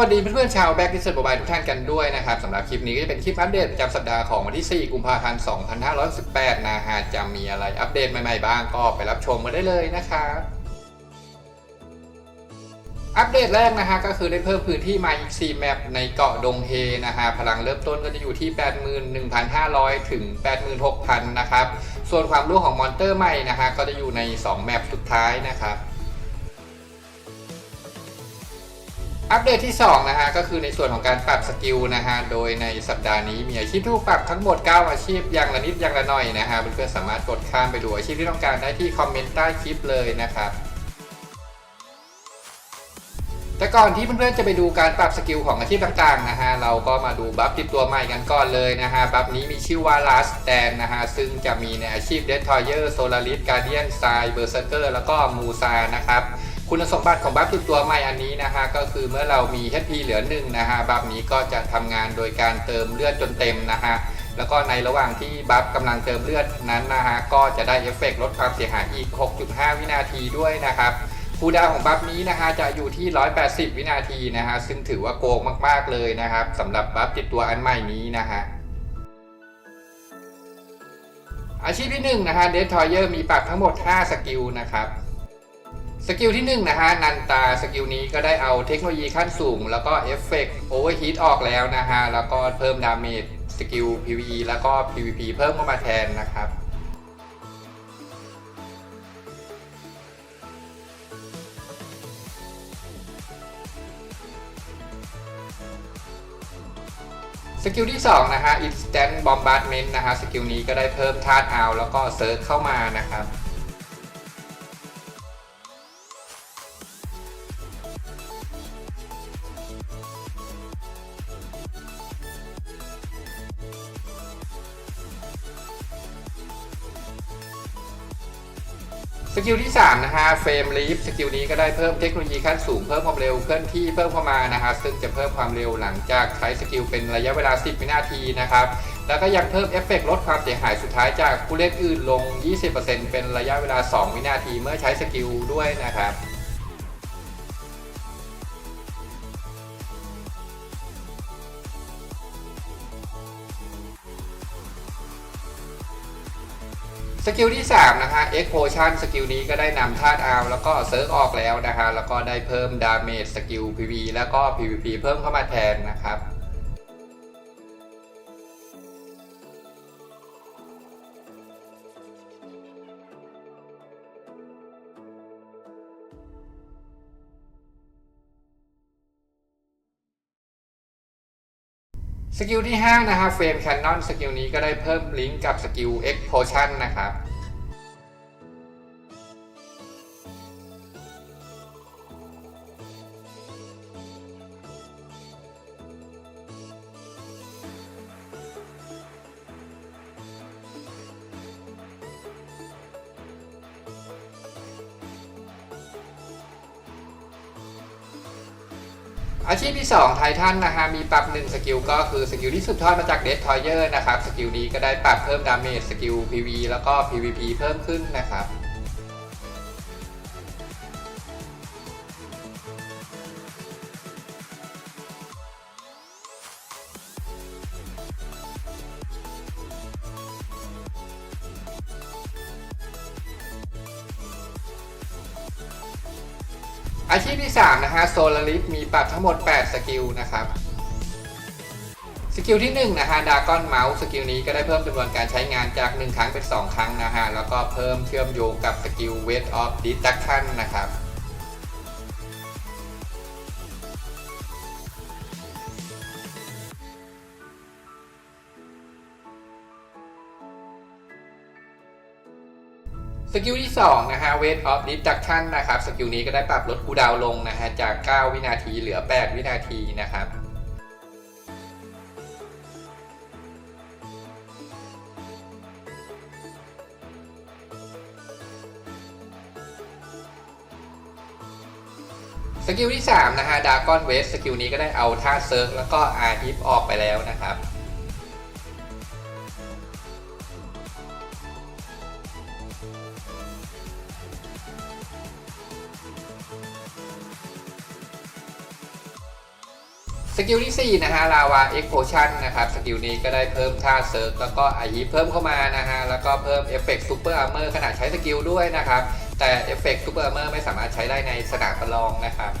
สวัสดีเพื่อนๆชาวแบ็กดิสเซอร์โมบายทุกท่านกันด้วยนะครับสำหรับคลิปนี้ก็จะเป็นคลิปอัปเดตประจำสัปดาห์ของวันที่ 4 กุมภาพันธ์ 2518 นะฮะจะมีอะไรอัปเดตใหม่ๆบ้างก็ไปรับชมกันได้เลยนะครับอัปเดตแรกนะฮะก็คือได้เพิ่มพื้นที่มาอีก 4 แมปในเกาะดงเฮนะฮะพลังเริ่มต้นก็จะอยู่ที่ 81,500 ถึง 86,000 นะครับ ส่วนความรู้ของมอนเตอร์ใหม่นะฮะก็จะอยู่ใน 2 แมปสุดท้ายนะครับ อัปเดตที่ 2 นะฮะ ก็คือในส่วนของการปรับสกิลนะฮะ โดยในสัปดาห์นี้มีอาชีพที่ถูกปรับทั้งหมด 9 อาชีพอย่างละนิดอย่างละหน่อยนะฮะเพื่อนๆสามารถกดข้ามไปดูอาชีพที่ต้องการได้ที่คอมเมนต์ใต้คลิปเลยนะครับแต่ก่อนที่เพื่อนๆจะไปดูการปรับสกิลของอาชีพต่างๆนะฮะเราก็มาดูบัฟติดตัวใหม่กันก่อนเลยนะฮะบัฟนี้มีชื่อว่า Last Stand นะฮะซึ่งจะมีในอาชีพ Destroyer Solaris Guardian Side Berserker แล้วก็ Musa นะครับ คุณสมบัติของบัฟติดตัวใหม่อันนี้นะฮะก็คือเมื่อเรามี HP เหลือหนึ่งนะฮะบัฟนี้ก็จะทำงานโดยการเติมเลือดจนเต็มนะฮะแล้วก็ในระหว่างที่บัฟกำลังเติมเลือดนั้นนะฮะก็จะได้เอฟเฟกต์ลดความเสียหายอีก 6.5 วินาทีด้วยนะครับคูดาวของบัฟนี้นะฮะจะอยู่ที่ 180 วินาทีนะฮะซึ่งถือว่าโกงมากๆเลยนะครับสำหรับบัฟติดตัวอันใหม่นี้นะฮะอาชีพที่1นะฮะเดสทอยเยอร์มีปรับทั้งหมด 5 สกิลนะครับ สกิลที่1นะฮะนันตาสกิลนี้ก็ได้เอาเทคโนโลยีขั้นสูง แล้วก็เอฟเฟกต์โอเวอร์ฮีทออกแล้วนะฮะ แล้วก็เพิ่มดาเมจสกิล PVE แล้วก็ PVP เพิ่มเข้ามาแทนนะครับสกิลที่2นะฮะ Instant Bombardment นะฮะสกิลนี้ก็ได้เพิ่มธาตุเอาแล้วก็เซิร์ฟเข้ามานะครับ กิลที่ 3 นะฮะเฟรมลีฟสกิลนี้ก็ได้เพิ่มเทคโนโลยีขั้นสูงเพิ่มความเร็วเคลื่อนที่เพิ่มเข้ามานะฮะซึ่งจะเพิ่มความเร็วหลังจากใช้สกิลเป็นระยะเวลา 10 วินาทีนะครับแล้วก็ยังเพิ่มเอฟเฟกต์ลดความเสียหายสุดท้ายจากผู้เล่นอื่นลง 20%เป็นระยะเวลา 2 วินาทีเมื่อใช้สกิลด้วยนะครับ สกิลที่ 3 นะคะ X Potion สกิลนี้ก็ได้นำธาตุอาวแล้วก็เซิร์ฟออกแล้วนะคะ แล้วก็ได้เพิ่มดาเมจสกิล PV แล้วก็ PVP เพิ่มเข้ามาแทนนะครับ สกิลที่ 5 นะครับเฟรมแคนนอนสกิลนี้ก็ได้เพิ่มลิงก์กับสกิล X Potion นะครับ อาชีพที่2ไททันนะฮะมีปรับ1สกิลก็คือสกิลที่สืบทอดมาจากเดสทอยเยอร์นะครับสกิลนี้ก็ได้ปรับเพิ่มดาเมจสกิล PV แล้วก็ PVP เพิ่มขึ้นนะครับ อาชีพที่ 3 นะฮะโซลาริสมีปรับทั้งหมด 8 สกิลนะครับ สกิลที่1นะฮะดากอนเมาส์สกิลนี้ก็ได้เพิ่มจำนวนการใช้งานจาก 1 ครั้งเป็น 2 ครั้งนะฮะแล้วก็เพิ่มเชื่อมโยงกับสกิล Weight of Deduction นะครับ กิลที่2นะฮะ Weight of Deduction นะครับสกิลนี้ก็ได้ปรับลดคูดาวลงนะฮะจาก 9 วินาทีเหลือ 8 วินาทีนะครับสกิลที่3นะฮะ Dragon w a s t สกิลนี้ก็ได้เอาท่าเซิร์ฟแล้วก็ R hip ออกไปแล้วนะครับ สกิลที่ 4 นะฮะลาวาเอ็กโพชันนะครับสกิลนี้ก็ได้เพิ่มท่าเซิร์ฟแล้วก็ไอฮีเพิ่มเข้ามานะฮะแล้วก็เพิ่มเอฟเฟกต์ซูเปอร์อาร์เมอร์ขณะใช้สกิลด้วยนะครับแต่เอฟเฟกต์ซูเปอร์อาร์เมอร์ไม่สามารถใช้ได้ในสนามประลองนะครับ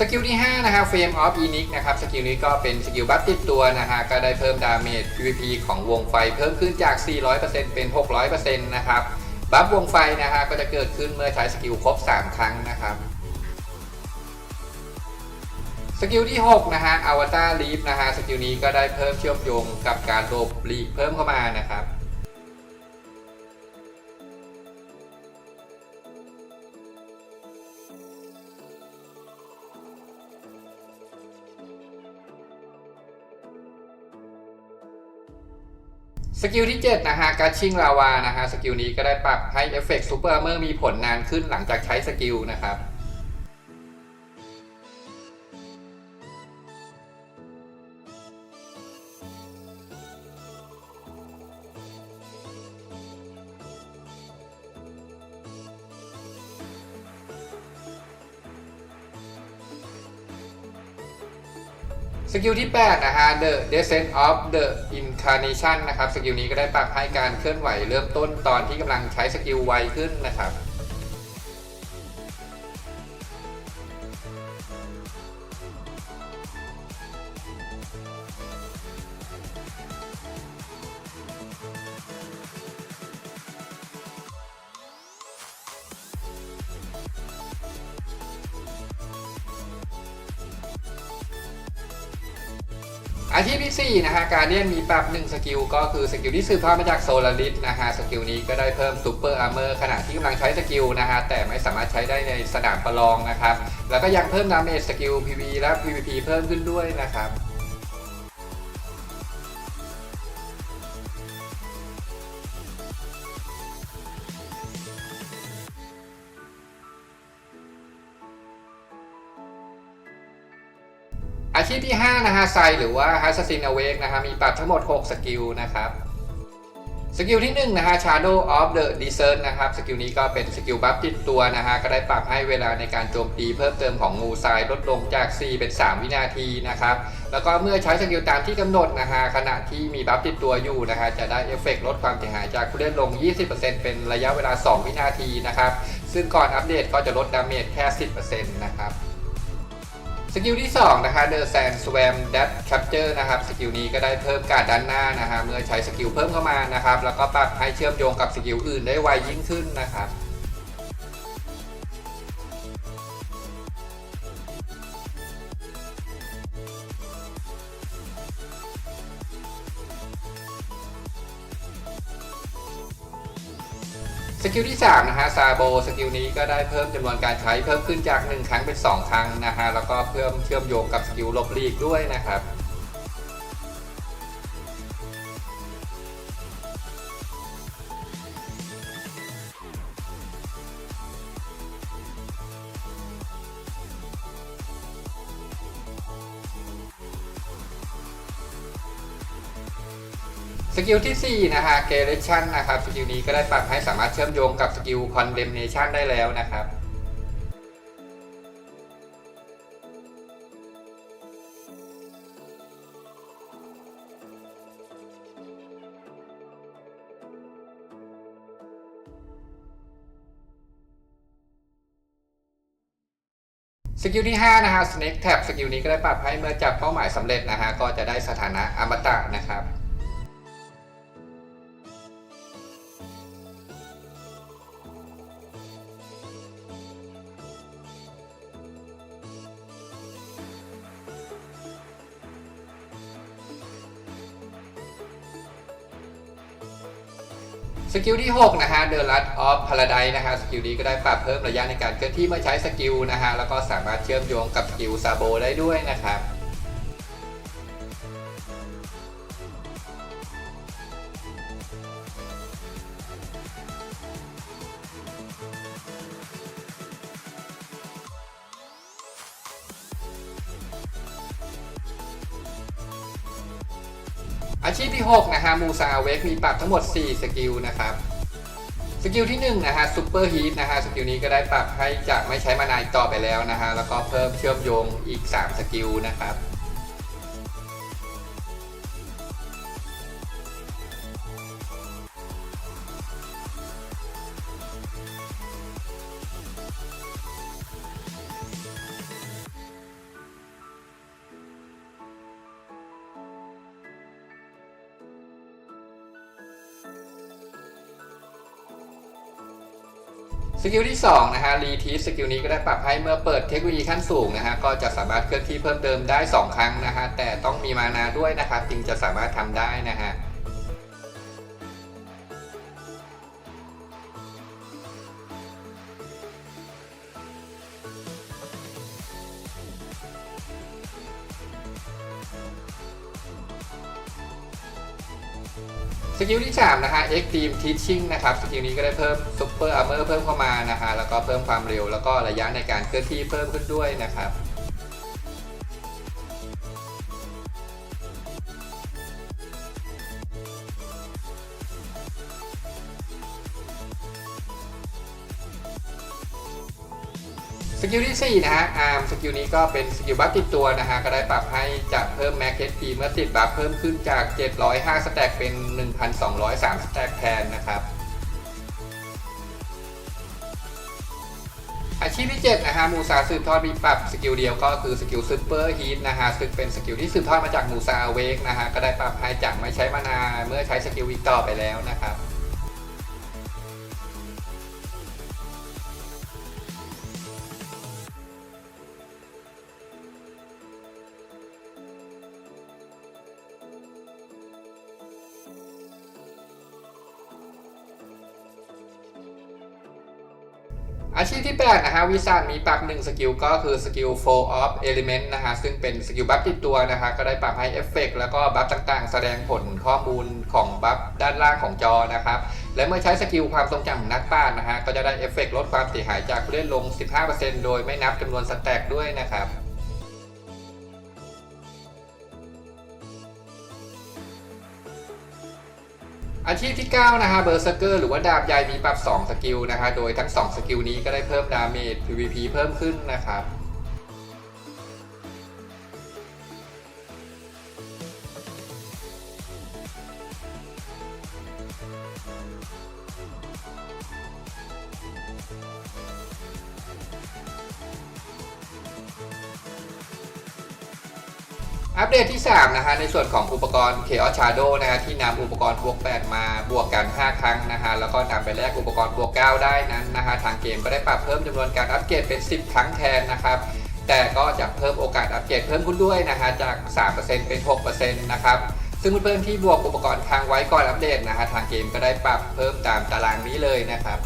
สกิลที่ 5 นะฮะ Flame of Enix นะครับ สกิลนี้ก็เป็นสกิลบัฟติดตัวนะฮะ ก็ได้เพิ่มดาเมจ PVP ของวงไฟเพิ่มขึ้นจาก 400%เป็น 600%นะครับ บัฟวงไฟนะฮะ ก็จะเกิดขึ้นเมื่อใช้สกิลครบ 3 ครั้งนะครับสกิลที่ 6 นะฮะ Avatar Leap นะฮะ สกิลนี้ก็ได้เพิ่มเชื่อมโยงกับการโดบลีเพิ่มเข้ามานะครับ กิลที่ 7 นะฮะการชิงลาวานะฮะสกิลนี้ก็ได้ปรับให้เอฟเฟกต์ซูเปอร์เมอร์มีผลนานขึ้นหลังจากใช้สกิลนะครับ สกิลที่ 8 นะฮะ The Descent of the Incarnation นะครับ สกิลนี้ก็ได้ปรับให้การเคลื่อนไหวเริ่มต้นตอนที่กำลังใช้สกิลไวขึ้นนะครับ อาชีพที่ 4 นะฮะการเดียนมีปรับ1สกิลก็คือสกิลที่สืบทอดมาจากโซลาริสนะฮะสกิลนี้ก็ได้เพิ่มซูเปอร์อาร์เมอร์ขณะที่กำลังใช้สกิลนะฮะแต่ไม่สามารถใช้ได้ในสนามประลองนะครับ แล้วก็ยังเพิ่มดาเมจสกิล PV และ PVP เพิ่มขึ้นด้วยนะครับ ชีพที่ 5 นะฮะไซหรือว่า h a s s i n Awake นะฮะมีปรับทั้งหมด 6 สกิลนะครับสกิลที่1นะฮะ Shadow of the Desert นะครับสกิลนี้ก็เป็นสกิลบัฟติดตัวนะฮะก็ได้ปรับให้เวลาในการโจมตีเพิ่มเติมของงูทรายลดลงจาก 4 เป็น 3 วินาทีนะครับแล้วก็เมื่อใช้สกิลตามที่กำหนดนะฮะขณะที่มีบัฟติดตัวอยู่นะฮะจะได้เอฟเฟกต์ลดความเสียหายจากผู้เล่นลง 20%เป็นระยะเวลา 2 วินาทีนะครับซึ่งก่อนอัปเดตก็จะลดดาเมจแค่ 10%นะครับ สกิลที่ 2 นะคะ The Sand Swam Dash Capture นะครับ สกิลนี้ก็ได้เพิ่มการด้านหน้านะฮะเมื่อใช้สกิลเพิ่มเข้ามานะครับ แล้วก็ปรับให้เชื่อมโยงกับสกิลอื่นได้ไวยิ่งขึ้นนะครับ กิลที่3นะฮะซาโบสกิลนี้ก็ได้เพิ่มจำนวนการใช้เพิ่มขึ้นจาก 1 ครั้งเป็น 2 ครั้งนะฮะแล้วก็เพิ่มเชื่อมโยงกับสกิลลบลีกด้วยนะครับ สกิลที่ 4 นะฮะเกเรชันนะครับ สกิลนี้ก็ได้ปรับให้สามารถเชื่อมโยงกับสกิลคอนเดมเนชันได้แล้วนะครับ สกิลที่ 5 นะฮะ Snake Tap สกิลนี้ก็ได้ปรับให้เมื่อจับเป้าหมายสำเร็จนะฮะ ก็จะได้สถานะอมตะนะครับ กิลที่ 6 นะฮะ The Lust of Paradise นะฮะสกิลนี้ก็ได้ปรับเพิ่มระยะในการเคลื่อนที่เมื่อใช้สกิลนะฮะแล้วก็สามารถเชื่อมโยงกับสกิลซาโบได้ด้วยนะครับ นูซาเวกมีปรับทั้งหมด 4 สกิลนะครับ สกิลที่1นะฮะซูเปอร์ฮีทนะฮะสกิลนี้ก็ได้ปรับให้จะไม่ใช้มานานต่อไปแล้วนะฮะแล้วก็เพิ่มเชื่อมโยงอีก 3 สกิลนะครับ สกิลที่2นะฮะรีทีสสกิลนี้ก็ได้ปรับให้เมื่อเปิดเทคโนโลยีขั้นสูงนะฮะก็จะสามารถเคลื่อนที่เพิ่มเติมได้ 2 ครั้งนะฮะแต่ต้องมีมานาด้วยนะครับจึงจะสามารถทำได้นะฮะ สกิลที่ 3 นะฮะ Extreme Teaching นะครับ สกิลนี้ก็ได้เพิ่ม Super Armor เพิ่มเข้ามานะฮะ แล้วก็เพิ่มความเร็ว แล้วก็ระยะในการเคลื่อนที่เพิ่มขึ้นด้วยนะครับ ที่4นะฮะอาร์มสกิลนี้ก็เป็นสกิลบัฟติดตัวนะฮะก็ได้ปรับให้จะเพิ่มแม็กเ p เมื่อติดบัฟเพิ่มขึ้นจาก 705 สแต็กเป็น 1,203 สแต็กแทนนะครับอาชีพที่7นะฮะมูซาสืบทอดมีปรับสกิลเดียวก็คือสกิลซูเปอร์ฮีทนะฮะซึ่งเป็นสกิลที่สืบทอดมาจากมูซาเวกนะฮะก็ได้ปรับให้จากไม่ใช้มานาเมื่อใช้สกิลอีกต่อไปแล้วนะครับ อาชีพที่ 8 นะฮะวิสามีปักหนึ่งสกิลก็คือสกิล Flow of Element นะฮะซึ่งเป็นสกิลบัฟติดตัวนะฮะก็ได้ปรับให้เอฟเฟกแล้วก็บัฟต่างๆ แสดงผลข้อมูลของบัฟด้านล่างของจอนะครับและเมื่อใช้สกิลความทรงจำของนักป้านนะฮะก็จะได้เอฟเฟกลดความเสียหายจากผู้เล่นลง 15%โดยไม่นับจำนวนสแต็กด้วยนะครับ อาชีพที่ 9 นะฮะเบอร์เซอร์เกอร์หรือว่าดาบใหญ่มีปรับ 2 สกิลนะฮะโดยทั้ง 2 สกิลนี้ก็ได้เพิ่มดาเมจ PVP เพิ่มขึ้นนะครับ อัปเดตที่ 3 นะฮะในส่วนของอุปกรณ์ Chaos Shadow นะฮะที่นำอุปกรณ์บวก 8 มาบวกกัน 5 ครั้งนะฮะแล้วก็นำไปแลกอุปกรณ์บวก 9 ได้นั้นนะฮะทางเกมก็ได้ปรับเพิ่มจำนวนการอัปเกรดเป็น 10 ครั้งแทนนะครับแต่ก็จะเพิ่มโอกาสอัปเกรดเพิ่มขึ้นด้วยนะฮะจาก 3%เป็น 6%นะครับซึ่งเพื่อนๆที่บวกอุปกรณ์ค้างไว้ก่อนอัปเดตนะฮะทางเกมก็ได้ปรับเพิ่มตามตารางนี้เลยนะครับ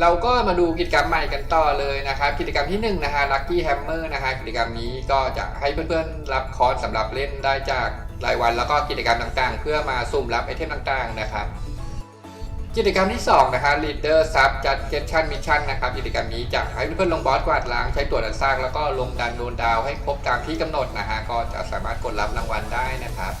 เราก็มาดูกิจกรรมใหม่กันต่อเลยนะครับกิจกรรมที่1นะฮะ Lucky Hammer นะฮะกิจกรรมนี้ก็จะให้เพื่อนๆรับคอร์สสำหรับเล่นได้จากรายวันแล้วก็กิจกรรมต่างๆ เพื่อมาสุ่มรับไอเทมต่างๆนะครับกิจกรรมที่2นะฮะ Leader Sub Justion Mission นะครับกิจกรรมนี้จะให้เพื่อนๆลงบอสกวาดล้างใช้ตัวดันสร้างแล้วก็ลงดันโดนดาวให้ครบตามที่กำหนดนะฮะก็จะสามารถกดรับรางวัลได้นะครับ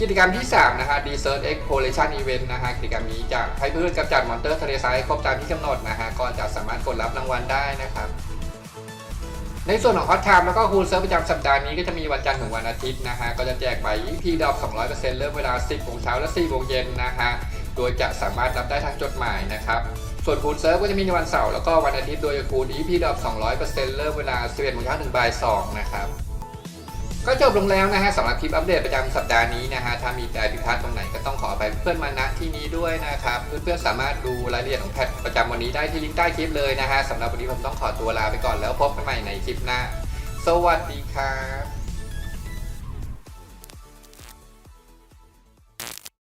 กิจกรรมที่ 3 นะฮะ Desert Exploration Event นะฮะกิจกรรมนี้จะให้เพื่อนกำจัดมอนเตอร์ทะเลทรายครบตามที่กำหนดนะฮะก็จะสามารถกดรับรางวัลได้นะครับ ในส่วนของ Hot Time แล้วก็คูลเซิร์ฟประจำสัปดาห์นี้ก็จะมีวันจันทร์ถึงวันอาทิตย์นะฮะ ก็จะแจกใบ EP ดอก 200%เริ่มเวลา 10โมงเช้าและ4โมงเย็นนะฮะ โดยจะสามารถรับได้ทางจดหมายนะครับส่วนคูลเซิร์ฟก็จะมีในวันเสาร์แล้วก็วันอาทิตย์โดยจะคูล EP ดอก200%เริ่มเวลา11โมงเช้าถึงบ่าย2นะครับ ก็จบลงแล้วนะฮะสำหรับคลิปอัปเดตประจำสัปดาห์นี้นะฮะถ้ามีแต่ผิดพลาดตรงไหนก็ต้องขอไปเพื่อนมาณที่นี้ด้วยนะครับเพื่อนๆสามารถดูรายละเอียดของแพทประจำวันนี้ได้ที่ลิงก์ใต้คลิปเลยนะฮะสำหรับวันนี้ผมต้องขอตัวลาไปก่อนแล้วพบกันใหม่ในคลิปหน้า สวัสดีครับ